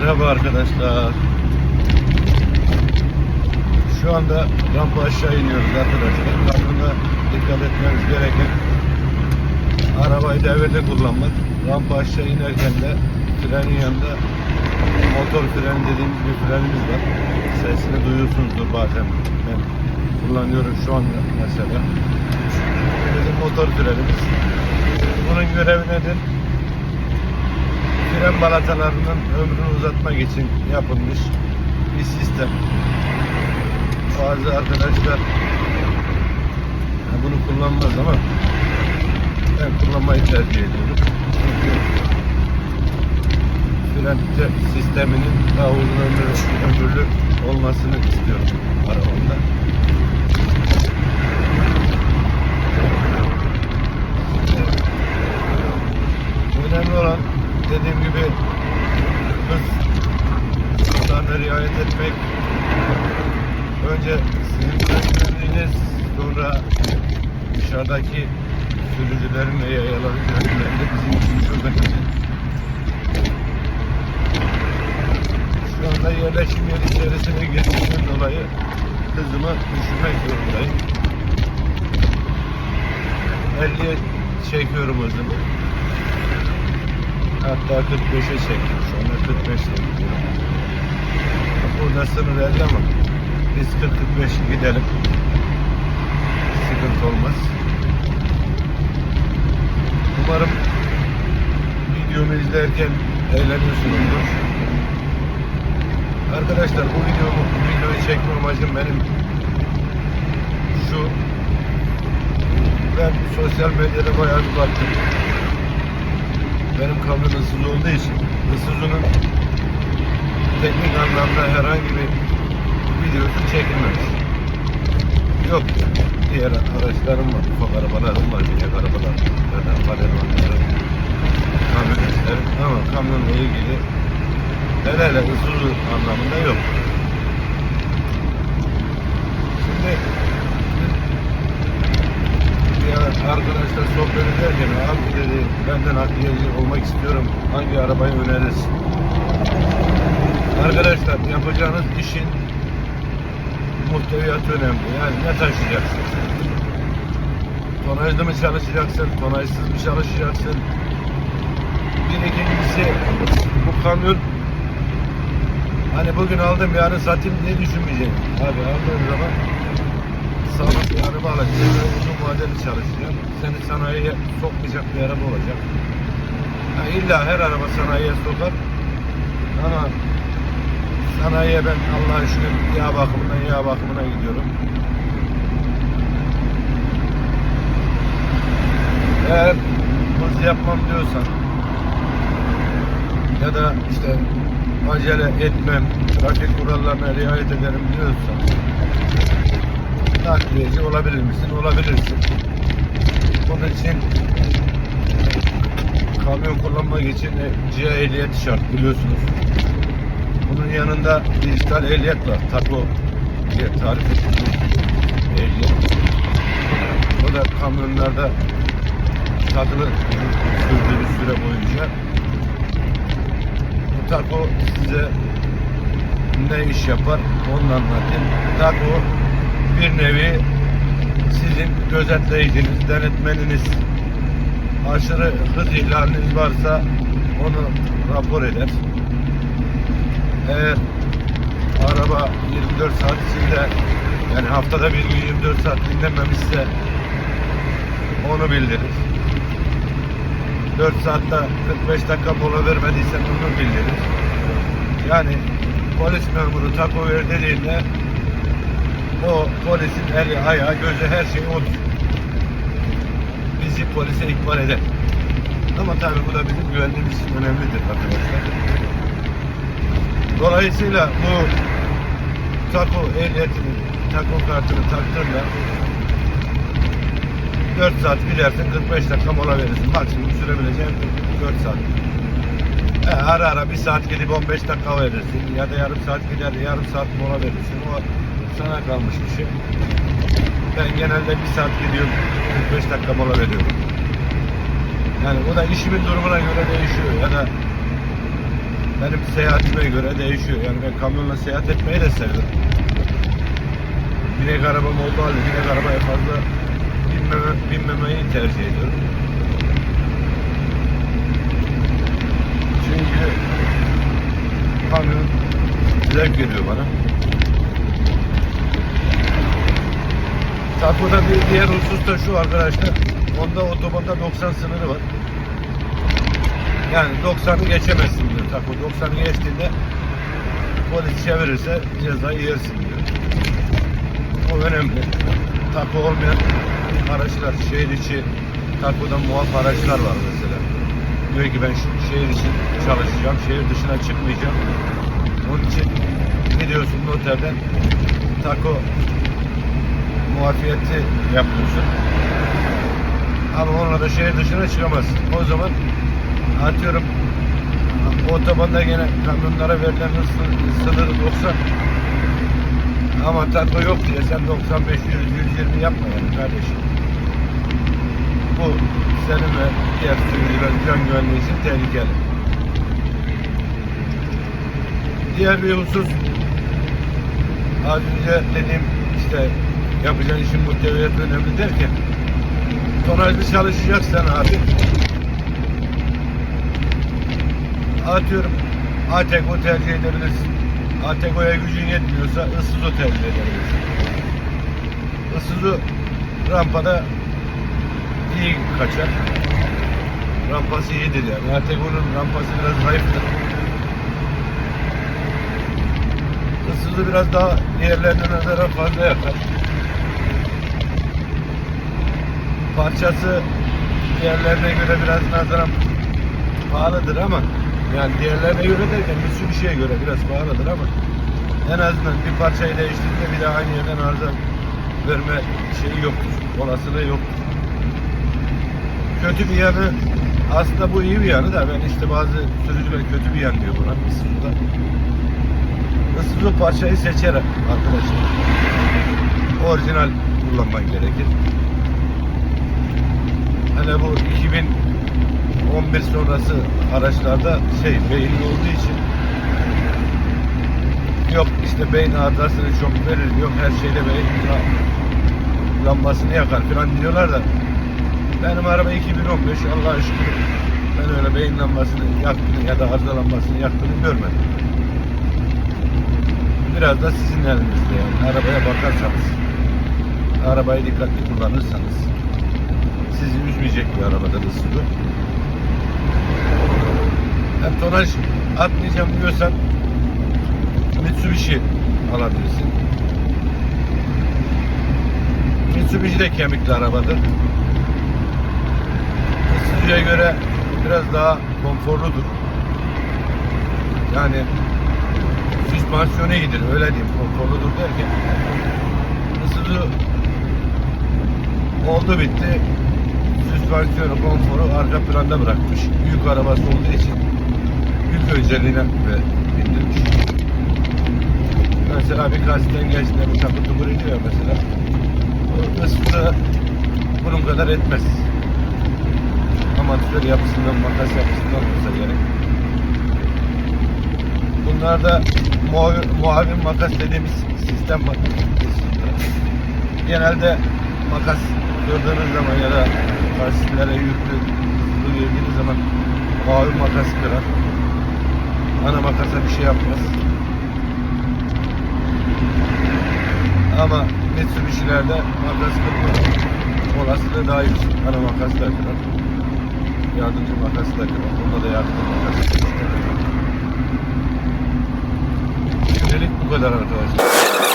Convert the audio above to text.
Merhaba arkadaşlar. Şu anda rampa aşağı iniyoruz arkadaşlar. Rampada dikkat etmemiz gereken arabayı devrede kullanmak. Rampa aşağı inerken de frenin yanında motor freni dediğimiz bir frenimiz var. Sesini duyuyorsunuzdur bazen. Ben kullanıyorum şu anda mesela. Bizim motor frenimiz. Bunun görevi nedir? Fren balatalarının ömrünü uzatmak için yapılmış bir sistem. Bazı arkadaşlar bunu kullanmaz ama ben kullanmayı tercih ediyorum. Çünkü fren te- sisteminin daha uzun ömürlü, ömürlü olmasını istiyorum arabamda. Önemli olan dediğim gibi hız kurallarına riayet etmek. Önce güvenliğiniz, sonra dışarıdaki sürücülerin ve yayaların güvenliğini de bizim için çok önemli. Şu anda yerleşim yeri içerisine girdiğimden dolayı hızımı düşürmek zorundayım. 50'ye çekiyorum hızımı. Hatta 45'e çektim. Anda 45 ile gidiyorum. Burada sınır 50 ama biz 40-45 gidelim. Sıkıntı olmaz. Umarım videomu izlerken eğleniyorsunuzdur. Arkadaşlar bu videomu, bu videoyu çekme amacım benim şu ben sosyal medyada bayağı bir baktım benim kamyon ısız olduğu için ısızının teknik anlamda herhangi bir çekilmemiş. Yok yani. Diğer araçlarım var, ufak arabalarım var, minik arabalar, zaten panelmanlarım, kamyonetlerim ama kamyonla ilgili hele ısız anlamında yok. Şimdi bir arkadaşla sohbet ederken abi dedi benden nakliyeci olmak istiyorum hangi arabayı önerirsin? Arkadaşlar yapacağınız işin muhteviyatı önemli. Yani ne taşıyacaksın? Tonajlı mı çalışacaksın? Tonajsız mı çalışacaksın? Bir ikincisi bu kamyon hani bugün aldım yarın satayım diye düşünmeyeceksin. Abi aldığın zaman sağlam bir araba alacaksın uzun vadeli çalışacak. Seni sanayiye sokmayacak bir araba olacak. Ha, illa her araba sanayiye sokar. Ama sanayiye ben Allah'a şükür yağ bakımından yağ bakımına gidiyorum. Eğer hız yapmam diyorsan ya da işte acele etmem, trafik kurallarına riayet ederim diyorsan nakliyeci olabilir misin? Olabilirsin. Bunun için kamyon kullanmak için CİA ehliyet şart biliyorsunuz. Bunun yanında dijital ehliyet var. Taco diye tarif ettiğimiz ehliyet. O da kamyonlarda takılı sürdüğünüz süre boyunca bu taco size ne iş yapar onu anlatayım. Taco bir nevi sizin gözetleyiciniz, denetmeniniz. Aşırı hız ihlaliniz varsa onu rapor eder. Eğer araba 24 saat içinde yani haftada bir gün 24 saat dinlememişse onu bildirir. 4 saatte 45 dakika mola vermediysen onu bildirir. Yani polis memuru taco ver dediğinde o polisin eli, ayağı, gözü her şeyi odur. Bizi polise ihbar eder. Ama tabii bu da bizim güvenliğimiz için önemlidir arkadaşlar. Dolayısıyla bu taco ehliyetini, taco kartını taktığında 4 saat gidersin 45 dakika mola verirsin. Maksimum sürebileceğin 4 saat. He, ara ara bir saat gidip 15 dakika verirsin ya da yarım saat gider yarım saat mola verirsin. O sana kalmış bir şey. Ben genelde bir saat gidiyorum 45 dakika mola veriyorum. Yani o da işimin durumuna göre değişiyor ya da benim seyahatime göre değişiyor. Yani ben kamyonla seyahat etmeyi de seviyorum. Binek arabam olduğu halde binek arabaya fazla binmeme, binmemeyi tercih ediyorum. Çünkü kamyon zevk veriyor bana. Takoda bir diğer husus da şu arkadaşlar. Onda otobanda 90 sınırı var. Yani 90'ı geçemezsin diyor Tako. 90'ı geçtiğinde polis çevirirse cezayı yersin diyor. O önemli. Tako olmayan araçlar, şehir içi takodan muaf araçlar var mesela. Diyor ki ben şehir içi çalışacağım, şehir dışına çıkmayacağım. Onun için gidiyorsun noterden tako muafiyeti yapıyorsun. Ama onunla da şehir dışına çıkamazsın. O zaman atıyorum otobanda gene kamyonlara verilen hız sı- sınırı 90 ama takla yok diye sen 95 100 120 yapma yani kardeşim. Bu senin ve diğer sürücülerin can güvenliği için tehlikeli. Diğer bir husus az önce dediğim işte yapacağın işin muhteviyatı önemli derken tonajlı çalışacaksan abi atıyorum Ateko tercih edebilirsin. Ateko'ya gücün yetmiyorsa Isuzu tercih edebilirsin. Isuzu rampada iyi kaçar. Rampası iyidir yani. Ateko'nun rampası biraz zayıftır. Isuzu biraz daha diğerlerine nazaran fazla yakar. Parçası diğerlerine göre biraz nazaran pahalıdır ama yani diğerlerine göre derken Mitsubishi'ye göre biraz pahalıdır ama en azından bir parçayı değiştirdiğinde bir daha aynı yerden arıza verme şeyi yoktur. Olasılığı yoktur. Kötü bir yanı aslında bu iyi bir yanı da ben işte bazı sürücüler kötü bir yan diyor buna Isuzu'da. Isuzu parçayı seçer arkadaşlar. Orijinal kullanman gerekir. Hele bu 2011 sonrası araçlarda şey beyinli olduğu için yok işte beyin arızasını çok verir yok her şeyde beyin la- lambasını yakar falan diyorlar da benim araba 2015 Allah'a şükür ben öyle beyin lambasını yaktığını ya da arıza lambasını yaktığını görmedim. Biraz da sizin elinizde yani arabaya bakarsanız arabayı dikkatli kullanırsanız sizi üzmeyecek bir arabadır ısıdı. Hem tonaj atmayacağım diyorsan Mitsubishi alabilirsin. Mitsubishi de kemikli arabadır. Isuzu'ya göre biraz daha konforludur. Yani süspansiyonu iyidir öyle diyeyim konforludur derken Isuzu oldu bitti süspansiyonu konforu arka planda bırakmış büyük arabası olduğu için yük özelliğine ve bindirmiş mesela bir kasitten geçtiğinde bir takıntı vuruyor ya mesela o ısıtı bunun kadar etmez amatör yapısından makas yapısından olsa gerek Bunlarda muavin, muavin makas dediğimiz sistem var. Genelde makas kırdığınız zaman ya da lastiklere yüklü hızlı girdiğiniz zaman muavin makas kırar. Ana makasa bir şey yapmaz. Ama Mitsubishi'lerde makas kırma olasılığı daha yüksek. Ana makas da kırar. Yardımcı makas da kırar. Bunda da yardımcı makas kırar. Şimdilik bu kadar arkadaşlar.